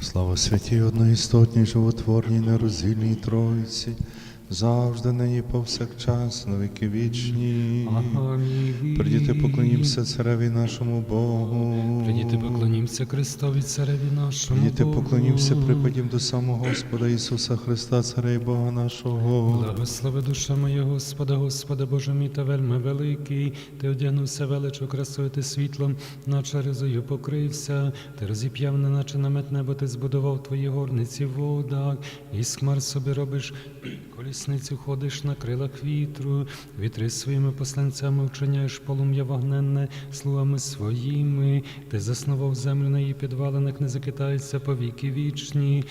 Слава святій одноістотній, животворній, нероздільній Тройці, завжди нині повсякчас, на віки вічні. Амінь. Придіти поклонімося цареві нашому Богу. Придіти поклонімося Христові Цареві нашому. Придіти поклонімося припадім до самого Господа Ісуса Христа, Царя і Бога нашого. Благослови душа моя Господа, Господа Боже мій та вельми великий. Ти одягнувся величу красою ти світлом, наче ризою покрився. Ти розіп'яв, неначе намет небо, ти збудував твої горниці в водах, і хмар собі робиш колісницю, ходиш на крилах вітру, вітри своїми посланцями вчиняєш полум'я вогненне слугами своїми. Ти заснував землю на її підвалинах, не закитається по віки вічні.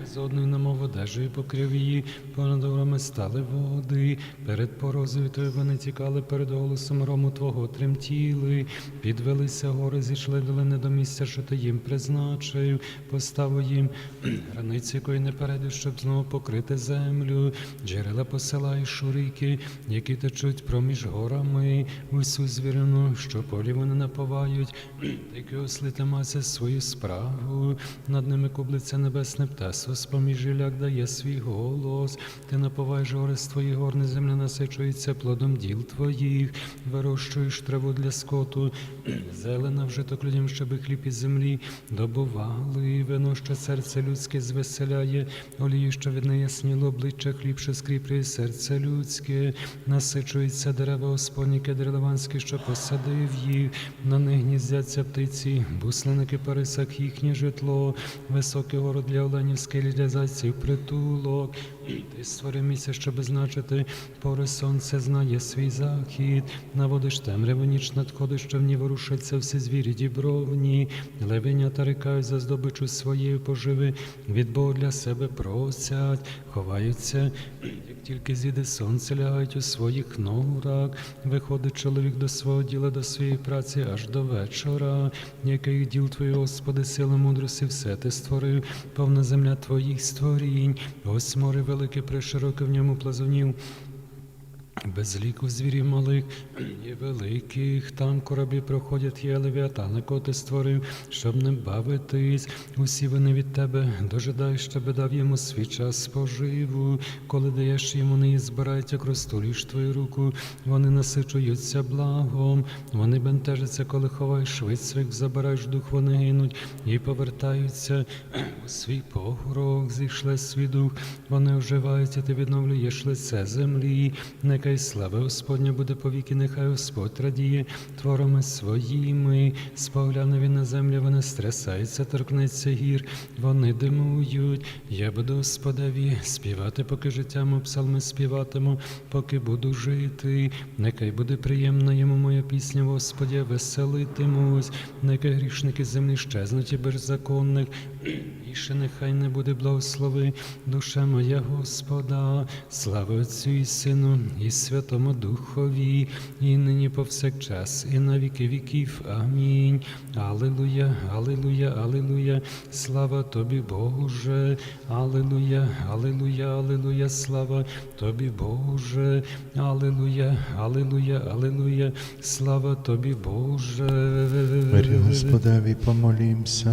Безодною намов одежею покрив її, понад горами стали води. Перед порозою твоєю вони тікали, перед голосом грому твого тремтіли. Підвелися гори, зійшли долини до місця, що ти їм призначив. Поставив їм границі, якої не перейдеш, щоб знову покрити землю. Джерела посилаєш у ріки, які течуть проміж горами. Усю звірину, що полі вони наповають, які осли мася свою справу. Над ними кублиця небесне птасо, з-поміж жиляк дає свій голос. Ти наповаєш гори з твоїх гор, земля насичується плодом діл твоїх, вирощуєш траву для скоту, зелена вже то людям, щоби хліб із землі добували, вино, що серце людське звеселяє, олію, що від неї сніло обличчя, хліб, що скріплює серце людське, насичується дерева Господні, кедри що посадив їх, на них гніздяться птиці, буслиники парисах їхнє житло, високе город для оленів, скелі для зайців притулок. Ти створив місце, щоб значити, пори сонце знає свій захід, наводиш темряву ніч надходиш, що в ній ворушаться всі звірі дібровні, левенята рикають за здобичу своєю поживи, від Бога для себе просять, ховаються, тільки зійде сонце, лягають у своїх норах, виходить чоловік до свого діла, до своєї праці аж до вечора, який діл твої, Господи, сила мудрості, все ти створив, повна земля твоїх створінь, ось море велике, пришироке в ньому плазунів. Без ліку звірів малих і великих, там кораблі проходять, є левіатани, коти створив, щоб не бавитись. Усі вони від тебе дожидають, щоб дав йому свій час споживу. Коли даєш йому, не збирають, як розтуліш твою руку, вони насичуються благом, вони бентежаться, коли ховаєш швидцвик, забираєш дух, вони гинуть і повертаються у свій погрох, зійшле свій дух, вони оживаються, ти відновлюєш лице землі. Нехай слава Господня буде повіки, нехай Господь радіє творами своїми. Спогляне він на землю, вони стрясаються, торкнеться гір, вони димують. Я буду Господеві співати, поки життям псалми співатиму, поки буду жити. Нехай буде приємна йому моя пісня, Господі, веселитимусь. Нехай грішники землі щезнуть і беззаконних. Більше нехай не буде благослови, душа моя Господа, слава Отцю і Сину, і Святому Духові, і нині повсякчас, і на віки віків. Амінь. Алилуя, алилуя, алилуя, слава тобі, Боже, алилуя, алилуя, алилуя, слава тобі, Боже, алилуя, алилуя, алилуя, слава тобі, Боже. Мирі Господеві помолімся.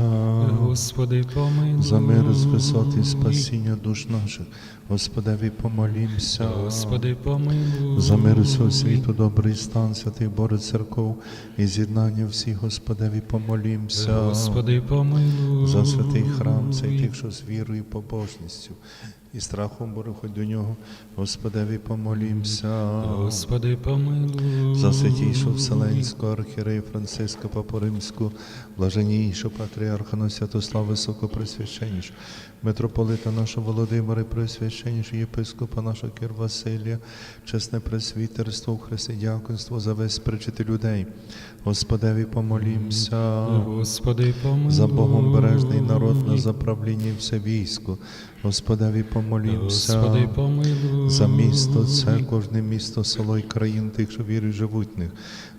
Господи, помилуй. За мир з висоти спасіння душ наших, Господеві помолімся. Господи, помилуй. За мир усього світу, добрий стан, святий Боже церков і з'єднання всіх, Господеві помолімся. Господи, помилуй. За святий храм, цей тих, що з вірою і побожністю, і страхом Боже, до нього, Господеві помолімся. Господи, помилуй. За святійшого Вселенського архірея Франциска Папу Римську, блаженнішого патріарха на Святослав Високопресвященніш, митрополита нашого Володимира, і єпископа нашого Кир Василія, чесне пресвітерство у Христі, дякунство за весь причити людей. Господеві помолімся. Господи, помилуй. За Богом бережний народ на заправління і все військо. Господеві помолімся. Господи, помилуй. За місто, це кожне місто, село і країн тих, що вірять живуть них.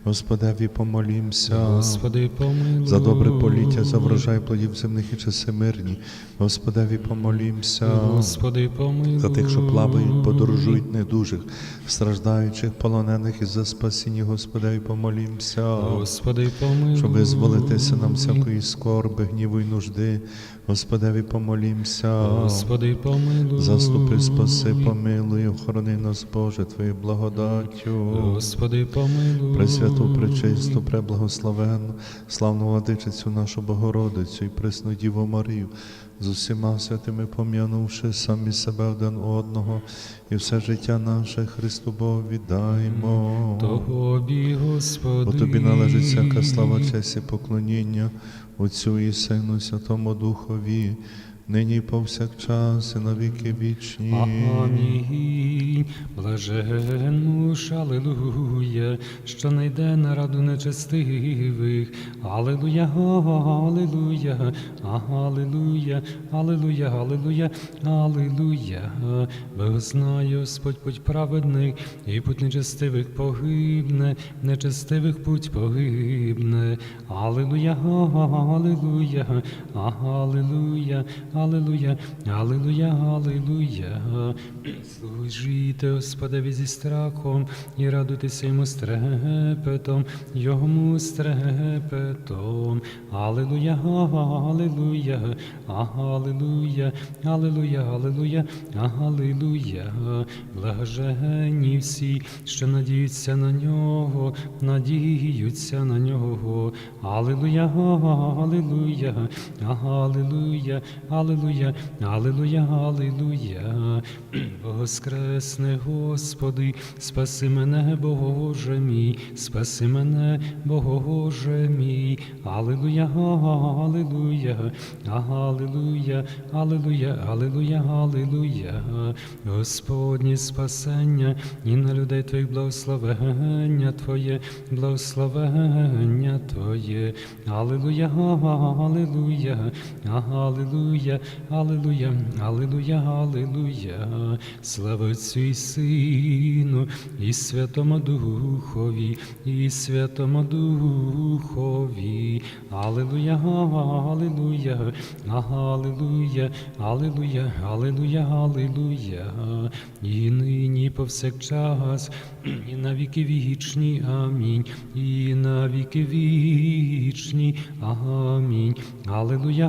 Господеві помолімся. Господи, помилуй. За добре поліття, за врожай плодів земних і часи мирні. Господеві помолімся. Господи, помилуй. За тих, що плавають, подорожують недужих, страждаючих, полонених і за спасіння Господеві помолімся. Господи, помилуй. Щоб визволитися нам всякої скорби, гніву й нужди. Господеві помолімся. Господи, помилуй. Заступи, спаси, помилуй, охорони нас, Боже, Твоєю благодаттю. Господи, помилуй. Пресвяту, пречисту, преблагословенну, славну владичицю нашу Богородицю і пресну Діву Марію, з усіма святими пом'янувши самі себе один одного, і все життя наше Христу Богу віддаймо. Тобі, Господи. Бо тобі належить всяка слава, честь і поклоніння Отцю і Сину, Святому Духові, нині повсякчас, і на віки вічні. Амінь. Блаженну ж, що не йде на раду нечестивих. Алілуя, алілуя, алілуя, алілуя, алілуя, алілуя. Бо знає Господь путь праведних, і путь нечестивих погибне, нечестивих путь погибне. Алілуя, алілуя, алілуя, Аллилуйя, Аллилуйя, Аллилуйя. Служите Господи, зі страхом і радуйтеся йому стрепетом, йому стрепетом. Аллилуйя, Аллилуйя, Аллилуйя, Аллилуйя, Аллилуйя, Аллилуйя. Блажені всі, що надіються на нього, надіються на нього. Аллилуйя, Аллилуйя, Аллилуйя, Аллилуйя. Аллилуйя, Аллилуйя, Аллилуйя, Воскресне, Господи, спаси мене, Боже мій, спаси мене, Боже мій, Аллилуйя, Аллилуйя, Аллилуйя, Аллилуйя, Аллилуйя, Аллилуйя, Господні спасення і на людей Твоїх благословення Твоє, благословення Твоє, Аллилуйя, Аллилуйя, Аллилуйя алілуя, алілуя, алілуя. Слава Отцю і Сину, і Святому Духові, і Святому Духові. Алілуя, алілуя, алілуя, алілуя, алілуя, алілуя. І нині, повсякчас, і на віки вічні. Амінь. І на віки вічні. Амінь. Алілуя,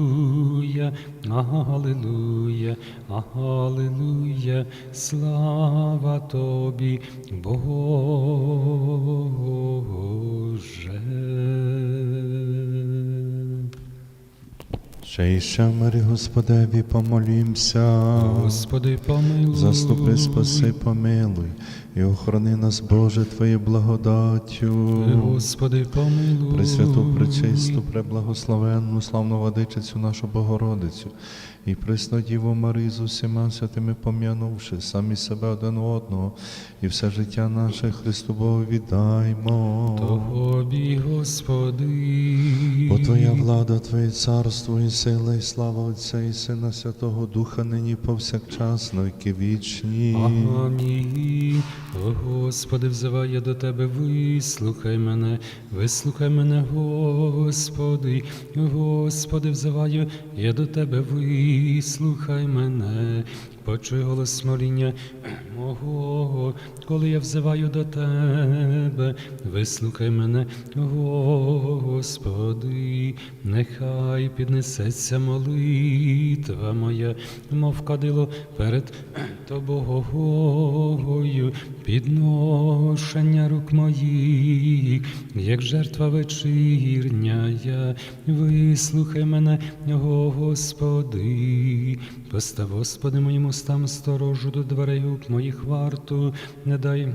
алілуя, алілуя, слава тобі, Боже. Ще і ще мирі Господеві помолімся. Господи, помилуй. Заступи, спаси, помилуй, і охорони нас, Боже, Твоєю благодаттю. Господи, помилуй. Пресвяту, пречисту, преблагословенну, славну владичицю нашу Богородицю, і пресну Діву Марію з усіма святими пом'янувши самі себе один одного, і все життя наше Христу Богу віддаймо. Тобі, Господи. Бо Твоя влада, Твоє царство і сила, і слава Отця і Сина Святого Духа, нині повсякчас, на віки вічні. Амінь. О, Господи, взиваю я до Тебе, вислухай мене, вислухай мене, Господи, Господи, взиваю я до Тебе, вислухай мене. Почуй голос моління мого, коли я взиваю до Тебе, вислухай мене, Господи, нехай піднесеться молитва моя, мов кадило перед Тобою, підношення рук моїх, як жертва вечірня, я. Вислухай мене, Господи, постав, Господи, моїм устам сторожу до дверей моїх варту, не дай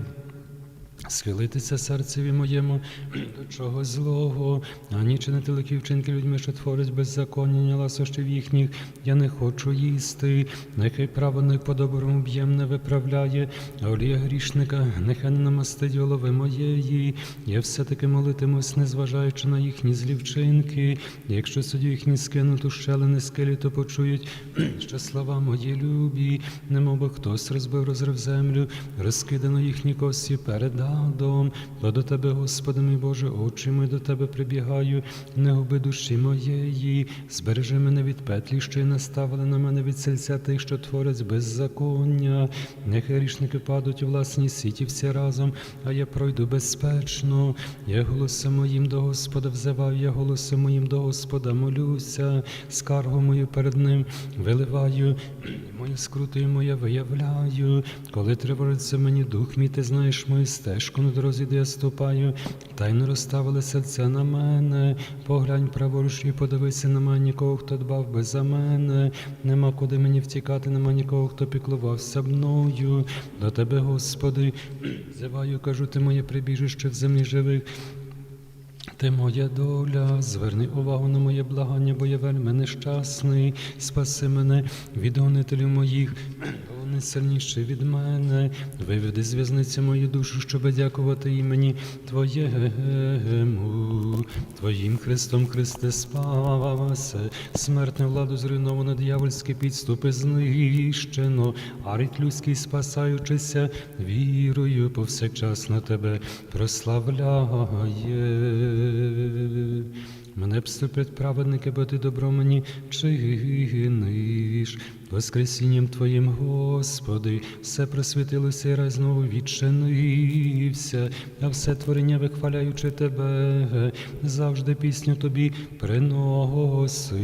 Схилитися серцеві моєму до чого злого, ані чинити лихі вчинки людьми, що творять беззаконня, ласощів їхніх, я не хочу їсти. Нехай праведник по доброму б'єм не виправляє, а олія грішника нехай не намастить голови моєї. Я все-таки молитимусь, незважаючи на їхні злі вчинки. Якщо суддю їхні скинуть у щелини скелі, то почують, що слова мої любі, немов би хтось розбив розрив землю, розкидано їхні кості перед адом. Бо до тебе, Господи мій Боже, очі мої до тебе прибігаю, не губи душі моєї, збережи мене від петлі, що й наставили на мене від сельця тих, що творять беззаконня. Нехай рішники падуть у власні сіті всі разом, а я пройду безпечно. Я голосом моїм до Господа взиваю, я голосом моїм до Господа молюся, скаргу мою перед ним виливаю, мою скрутою моя виявляю. Коли тривожиться мені дух мій, ти знаєш мою стежку на дорозі, де я ступаю, та й не розставили серця на мене. Поглянь праворуч і подивися, нема нікого, хто дбав би за мене. Нема куди мені втікати, нема нікого, хто піклувався мною. До тебе, Господи, зиваю, кажу, ти моє прибіжище в землі живих. Ти моя доля, зверни увагу на моє благання, бо я вельми нещасний. Спаси мене від гонителів моїх, бо вони сильніші від мене. Виведи з в'язниці мою душу, щоб дякувати імені Твоєму. Твоїм Христом Христе спасе, смертне владу зруйновано, диявольські підступи знищено, а рід людський спасаючися вірою повсякчас на тебе прославляє. Мене вступлять праведники, бо ти добро мені чиниш. Воскресінням Твоїм, Господи, все просвітилося і рай знову відчинився, а все творення, вихваляючи Тебе, завжди пісню Тобі приноси.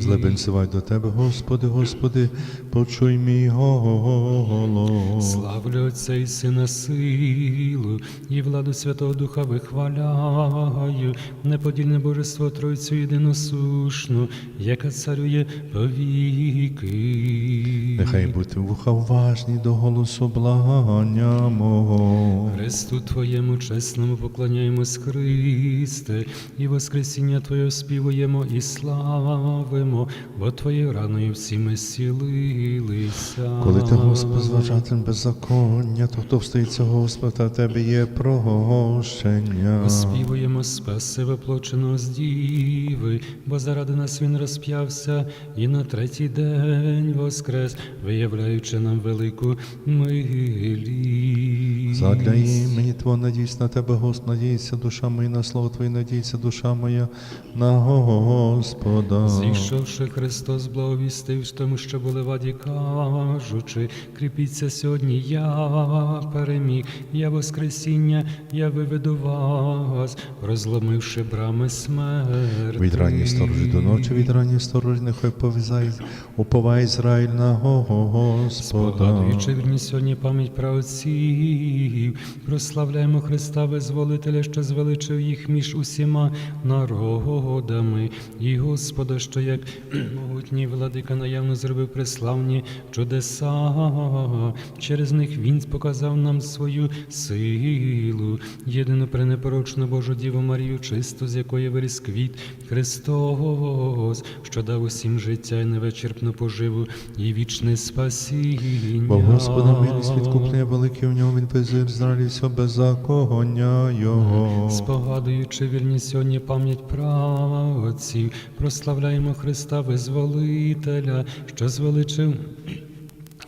Злебенцевай до тебе, Господи, Господи, почуй мій голос. Славлю Отця і Сина силу, і владу Святого Духа вихваляю, неподільне Божество Тройцю єдиносушну, яка царює повіки. Нехай будьте вуха уважні до голосу благання мого. Христу Твоєму чесному поклоняємось, Христе, і Воскресіння Твоє співуємо і славимо, бо Твоєю раною всі ми сілилися. Коли ти, Господь, зважатель беззаконня, то хто встоїться, Господь, та тебе є прощення. Оспівуємо спаси воплоченого з діви, бо заради нас він розп'явся і на третій день воскрес, виявляючи нам велику милість. Задля імені Твого надійся на тебе, Господь, надійся душа моя, на слово Твоє надійся душа моя на Господа. Зійшовши Христос, благовістив тому, що були в аді, кажучи, кріпіться сьогодні, я переміг, я Воскресіння, я виведу вас, розломивши брами смерти. Від ранньої сторожі до ночі, від ранньої сторожі, нехай повізай, уповай Ізраїль на Господа. Спогадуючи вірні сьогодні пам'ять про отців, прославляємо Христа Визволителя, що звеличив їх між усіма народами, і Господа, що як могутній владика наявно зробив преславні чудеса. Через них Він показав нам свою силу, єдину пренепорочну Божу Діву Марію, чисту, з якої виріс квіт Христос, що дав усім життя і невичерпну поживу і вічне спасіння. Бо Господа милість відкуплення велике в ньому, він без Ізраїлі все беззаконня його. Спогадуючи вільні сьогодні пам'ять правоців, прославляємо Христа Визволителя, що звеличив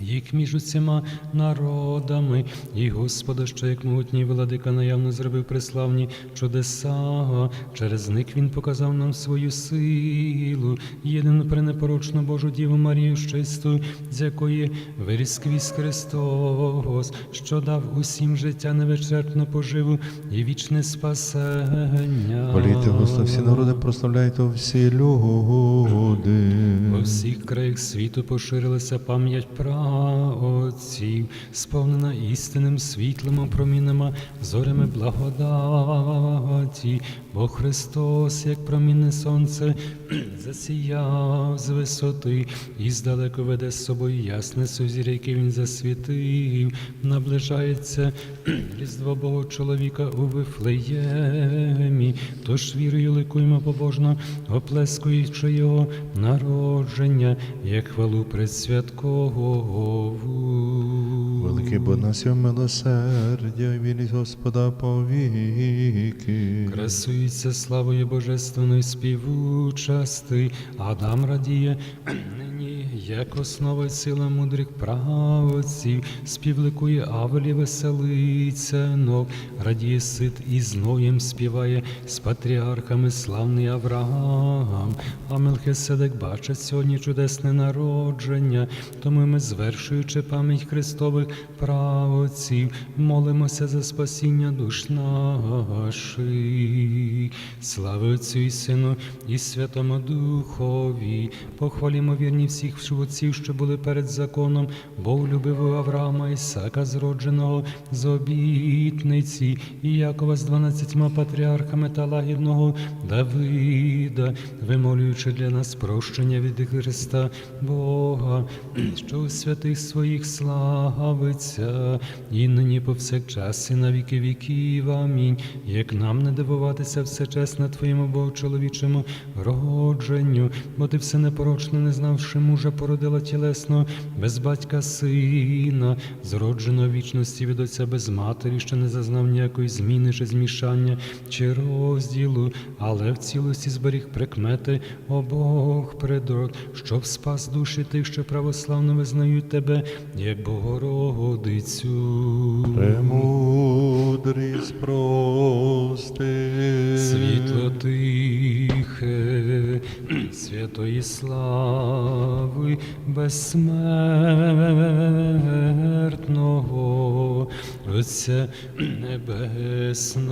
їх між усіма народами, і Господа, що як могутній владика наявно зробив преславні чудеса. Через них Він показав нам свою силу, єдину пренепорочну Божу Діву Марію чисту, з якої виріс квіс Христос, що дав усім життя невичерпну поживу і вічне спасення. Полійте, Господи, всі народи, прославляйте всі люди. По всіх краях світу поширилася пам'ять правоців, праотців, сповнена істинним світлом, промінами, зорями благодаті, бо Христос, як промінне сонце, засіяв з висоти і здалеку веде з собою ясне сузір'я, яке він засвітив, наближається різдво Бога чоловіка у Вифлеємі, тож вірою ликуємо побожно, оплескуючи його народження, як хвалу предсвяткову. Великий бо нас є милосердя, і вірність Господа повіки. Красується славою божественної співучасти, Адам радіє як основа сила мудрих правоців, співликує Авелі веселиться, ног, радіє сит і зноєм співає з патріархами славний Авраам. А Мелхиседек бачить сьогодні чудесне народження, тому ми, звершуючи пам'ять Христових правоців, молимося за спасіння душ наших. Слава Отцю і Сину і Святому Духові. Похвалімо вірні всіх отців, що були перед законом, Бог любив Авраама Ісака, зродженого з обітниці, і Якова з дванадцятьма патріархами та лагідного Давида, вимолюючи для нас прощення від Христа Бога, що у святих своїх славиться, і нині повсякчас і на віки віків. Амінь. Як нам не дивуватися все чесно Твоєму Богу чоловічому родженню, бо ти все непорочно, не знавши мужа, породила тілесно, без батька сина, зроджено вічності від Отця без матері, що не зазнав ніякої зміни чи змішання чи розділу, але в цілості зберіг прикмети обох предрод, щоб спас душі тих, що православно визнають тебе, як Богородицю. Премудрість прости. Світло тихе, святої слави, безсмертного, Отця Небесного,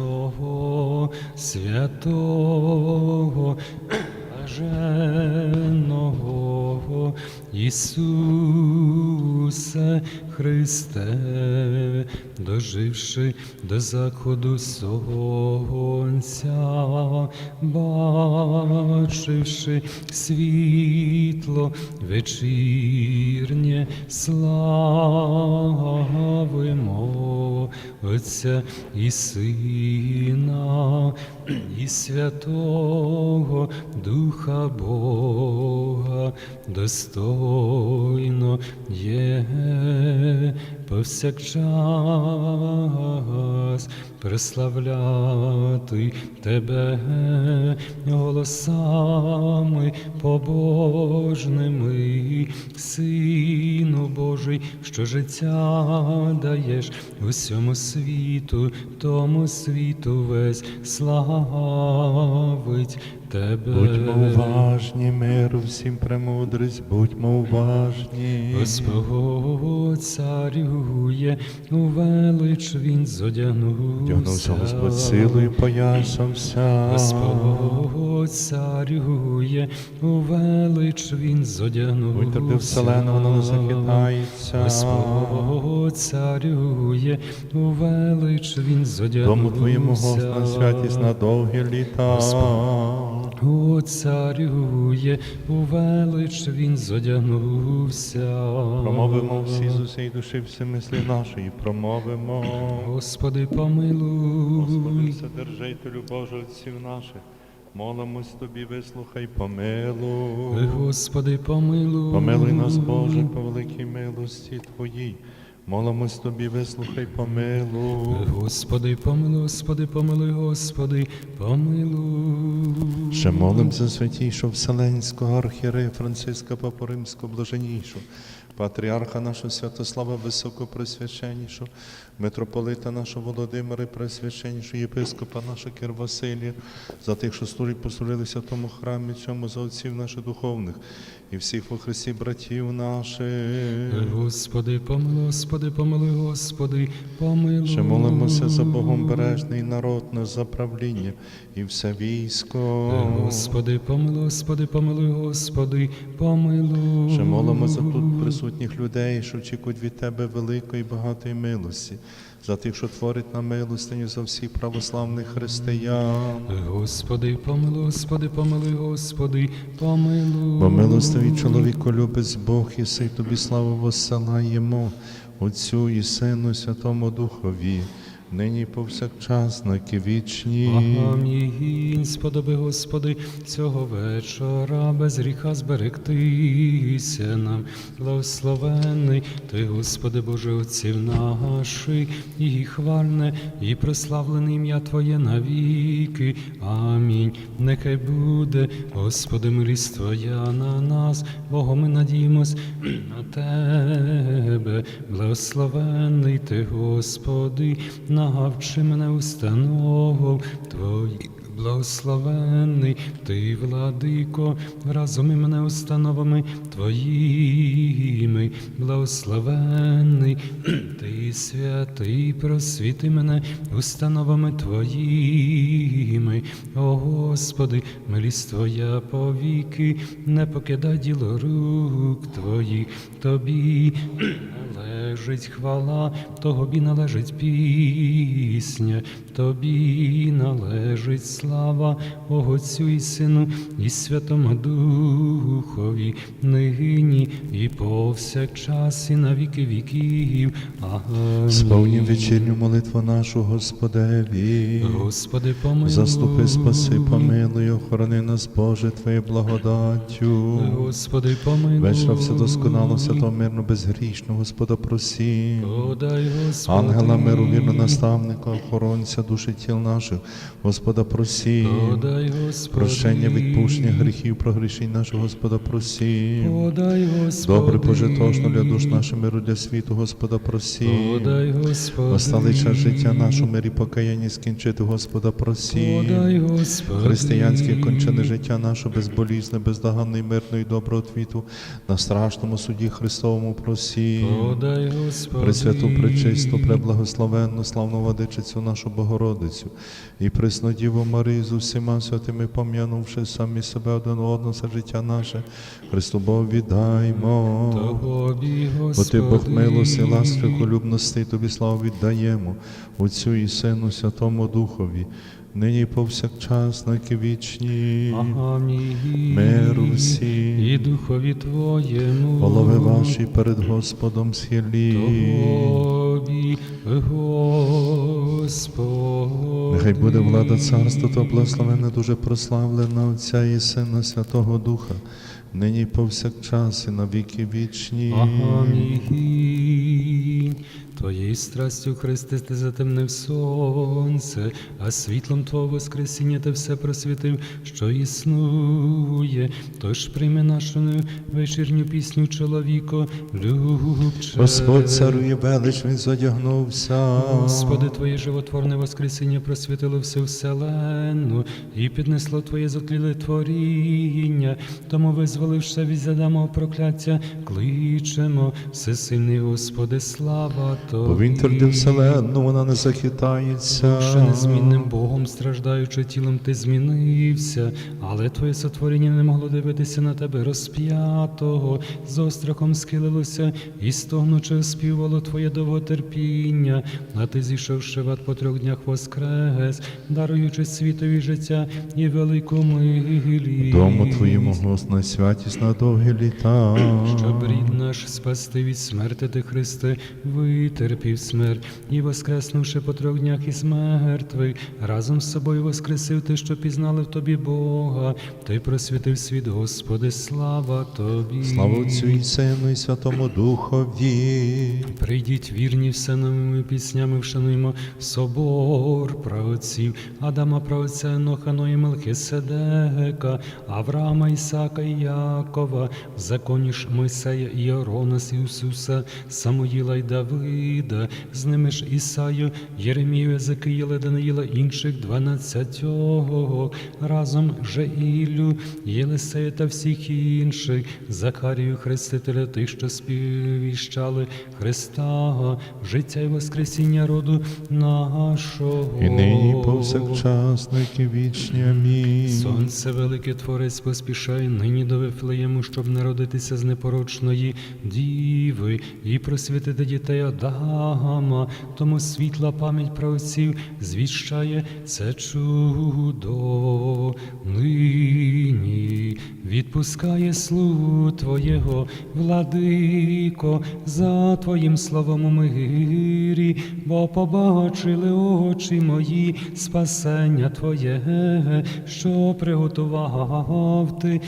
святого, блаженного Ісусе Христе, доживши до заходу сонця, бачивши світло вечірнє, славимо Отця і Сина, і Святого Духа Бога, достойно є повсякчас прославляти тебе голосами побожними, Сину Божий, що життя даєш усьому світу, тому світу весь славить тебе. Будьмо уважні, миру всім премудрість, будьмо уважні. Господь царює, у велич він зодягнувся. Вдягнувся Господь силою, поясався. Господь царює, у велич він зодягнувся. Витерпи вселену, воно не захитається. Господь царює, у велич він зодягнувся. Дому твоєму Господь святість на довгі літа. О, царює, у велич він зодягнувся. Промовимо всі з усієї душі, всі мислі нашої, промовимо. Господи, помилуй. Господи, Содержителю Божий отців наших, молимось тобі, вислухай, помилуй. Господи, помилуй. Помилуй нас, Боже, по великій милості Твоїй. Молимось тобі, вислухай, помилуй. Господи, помилуй, Господи, помилуй, Господи, помилуй. Ще молим за святійшого Вселенського архієрея Франциска Папу Римського блаженнішого, патріарха нашого Святослава Високопросвященнішого, митрополита нашого Володимира, пресвященнішого єпископа нашого Кирвасилія, за тих, що служать, послужилися в тому храмі, цьому за отців наших духовних, і всіх во Христі братів наших. Господи, помилуй, Господи, помилуй, Господи, помилуй. Ще молимося за Богом бережний народ наш за правління і все військо. Господи, помилуй, Господи, помилуй, Господи, помилуй. Ще молимо за тут присутніх людей, що очікують від Тебе великої багатої милості, за тих, що творить на милостиню, за всіх православних християн. Господи, помилуй, Господи, помилуй, Господи, помилуй. Бо милостивий чоловіку любить Бог, і сей тобі славу воссилаємо, Отцю і Сину, Святому Духові, нині повсякчас, на вічні. Амінь. Сподоби, Господи, цього вечора без гріха зберегтися нам. Благословенний Ти, Господи Боже, отців наших, і хвальне, і прославлене ім'я Твоє навіки. Амінь. Нехай буде, Господи, милість Твоя на нас, Богом ми надіємось на Тебе. Благословенний Ти, Господи, навчи мене установ Твоїх. Благословенний. Ти, владико, разом і мене установами Твоїми, благословенний. Ти, святий, просвіти мене установами Твоїми, о Господи, милість Твоя повіки, не покидай діло рук Твоїх, Тобі належить хвала, Тобі належить пісня, Тобі належить слава, Отцю і Сину, і Святому Духові, нині і повсякчас, і на віки віків. Амінь. Сповнім вечірню молитву нашу Господеві. Господи, помилуй. Заступи, спаси, помилуй, охорони нас, Боже, Твоєю благодаттю. Господи, помилуй. Вечора все досконало, свято мирно, безгрішно, Господа просім. Ангела миру, вірно наставника, охоронця душі тіл наших, Господа просім. Подай, Прощення, відпущення гріхів, прогрішень нашого Господа просім. Подай, Господи. Добре пожитошно для душ наших миру для світу, Господа просім. Подай, Господи. Остали час життя нашого мирі покаянні скінчити, Господа просім. Подай, Господи. Християнське кончене життя наше безболізне, бездоганне і мирно і доброго твіту на страшному суді Христовому просім. Подай, Господи. Пресвяту, пречисту, преблагословенну, славну владичицю нашу Богородицю і пресну Діву Марію з усіма святими пом'янувши самі себе один одного за життя наше, Христу Богу віддаймо. Тобі, Бо ти Бог милості, ласки, холюбності, тобі славу віддаємо, Отцю і Сину, Святому Духові, нині повсякчас, на вічні. Амінь. Миру всім. І духові Твоєму. Голови ваші перед Господом схилі. Тобі, Господи. Нехай буде влада царства, то благословенна, дуже прославлена Отця і Сина Святого Духа, нині повсякчас і на віки вічні. Амінь. Твоєю страстю, Христе, ти затемнив сонце, а світлом Твого Воскресіння ти все просвітив, що існує. Тож прийми нашу вечірню пісню, чоловіко, любче. Господь царує велич, він задягнувся. Господи, Твоє животворне Воскресіння просвітило всю вселенну і піднесло Твоє затліле творіння, тому визволивши від Адамового прокляття, кличемо, всесильний Господи, слава. Бо він твердив вселенну, вона не захитається. Ще незмінним Богом, страждаючи тілом, ти змінився, але твоє сотворіння не могло дивитися на тебе розп'ятого, з острахом схилилося і стогнучи співало твоє довготерпіння, а ти зійшовши в ад по трьох днях воскрес, даруючи світові життя і велику милість. Дому твоєму голосна святість на довгі літа. Щоб рід наш спасти від смерти, ти, Христе, витерпів смерть і воскреснувши по трьох днях із мертвих, разом з собою воскресив ти, що пізнали в тобі Бога, ти просвітив світ, Господи, слава тобі. Слава Отцю і Сину і Святому Духові. Прийдіть вірні все новими піснями, вшануємо собор праотців, Адама праотця, Еноха, Ноя Мелхиседека, Авраама, Ісака і Якова, в законі ж Мойсея і Арона, з Ісуса, Самуїла й Давида, з ними ж Ісаю, Єремію, Езекиїла, Даниїла, інших дванадцятьох, разом же Іллю, Єлисея та всіх інших, Захарію Хрестителя, тих, що співіщали Христа, життя і воскресіння роду нашого. І нині повсякчасники вічні. Амінь. Сонце велике Творець поспішай нині до Вифлеєму, щоб народитися з непорочної діви і просвітити дітей Адама. Тому світла пам'ять праотців звіщає це чудо нині. Відпускає слугу Твоєго, владико, за Твоїм словом у мирі, бо побачили очі мої спасення Твоє, що приготував Ти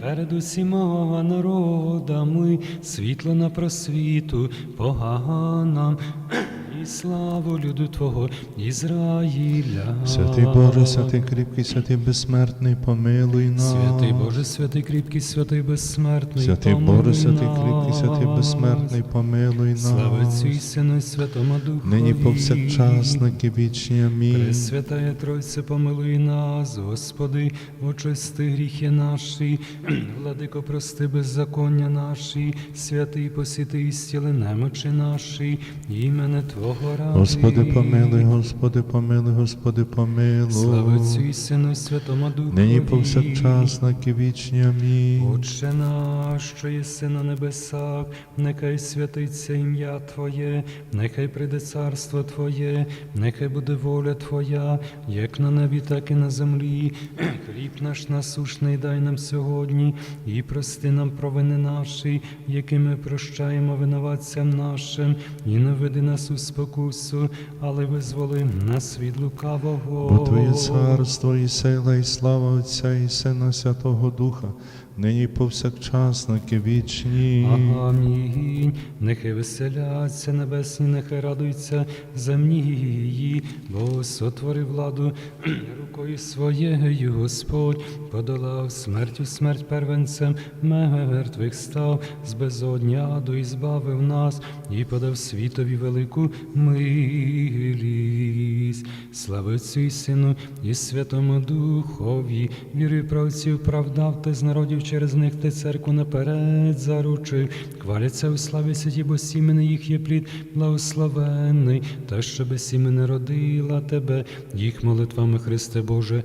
перед усіма народами, світло на просвіту поганам. І славу люду Твого Ізраїля. Святий Боже, святий кріпкий, святий безсмертний, помилуй нас. Святий Боже, святий кріпкий, святий безсмертний. Святий Боже, святий кріпкий, святий безсмертний, помилуй нас. Слава і Сину і Святому Духу. Нині повсякчасники вічні. Амінь. Пресвятая Тройце, помилуй нас, Господи, очисти гріхи наші, владико, прости беззаконня наші, святий посіти і стіли немочі наші, імене Твого. Господи, помилуй, Господи, помилуй, Господи, помилуй. Слава Отцю і Сину і Святому Духу. Нині повсякчасники вічні. Амінь. Отче наш, що єси на небесах, нехай святиться ім'я Твоє, нехай прийде царство Твоє, нехай буде воля Твоя, як на небі, так і на землі. Хліб наш насушний дай нам сьогодні, і прости нам провини наші, які ми прощаємо винуватцям нашим, і не веди нас у спокусу, але визволи нас від лукавого. Бо Твоє царство і сила, і слава Отця і Сина Святого Духа, нині повсякчасники вічні. Амінь. Нехай веселяться небесні, нехай радуються земні її, бо сотворив владу рукою своєю Господь, подолав смертю смерть первенцем, мертвих став, з безодня аду і збавив нас, і подав світові велику милість. Слава Отцю і Сину і Святому Духові, вірою правців правдав ти з народів через них ти церкву наперед заручив. Хваляться у славі святі, бо сімене їх є плід благословенний, та щоби сімени родила тебе, їх молитвами Христе Боже.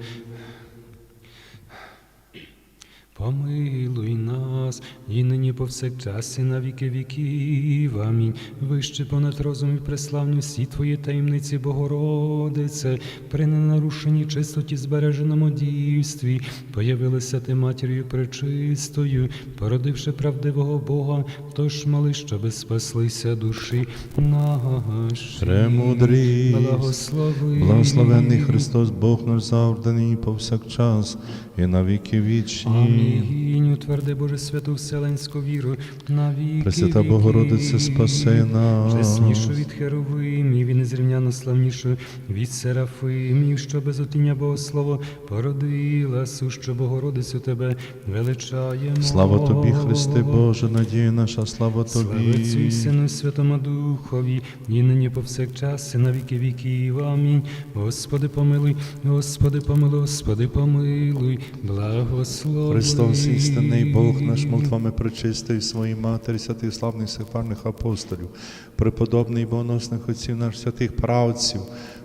Помилуй нас, і нині повсякчас, і на віки віків. Амінь. Вище понад розум і преславні всі твої таємниці, Богородице, при ненарушеній чистоті збереженому дійстві, появилася ти матір'ю пречистою, породивши правдивого Бога, тож моли, щоби спаслися душі наші. Премудрість, Благослови. Благословенний Христос, Бог наш завжди, нині повсякчас, і на віки вічні. Амінь. Утверди Боже святу вселенську віру на віки Пресвята. Богородице, спаси нас. Чеснішу від Херовимів і незрівняно славнішу від Серафимів, що без отіння Богослово породила сущу Богородицю Тебе величаємо. Слава тобі, Христе Боже, надія наша, слава Слава Отцю і тобі. Сину і Святому Духові, і нині повсякчас, і на віки віків. Амінь. Господи, помилуй, Господи, помилуй, Господи, помилуй, благослови. Христос, істинний Бог наш, молитвами прочистий, своїй матері, святих славних сихвальних апостолів, преподобний богоносних отців наших святих правців,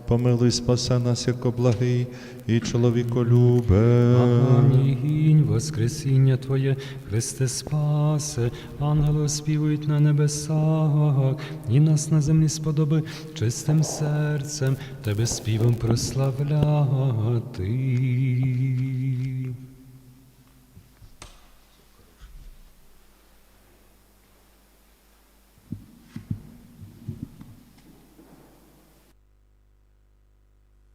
помилуй, спаси нас, як благий і чоловіколюбе. Амінь, Воскресіння Твоє, Христе спасе, ангели співають на небесах, і нас на землі сподоби чистим серцем, Тебе співом прославляти.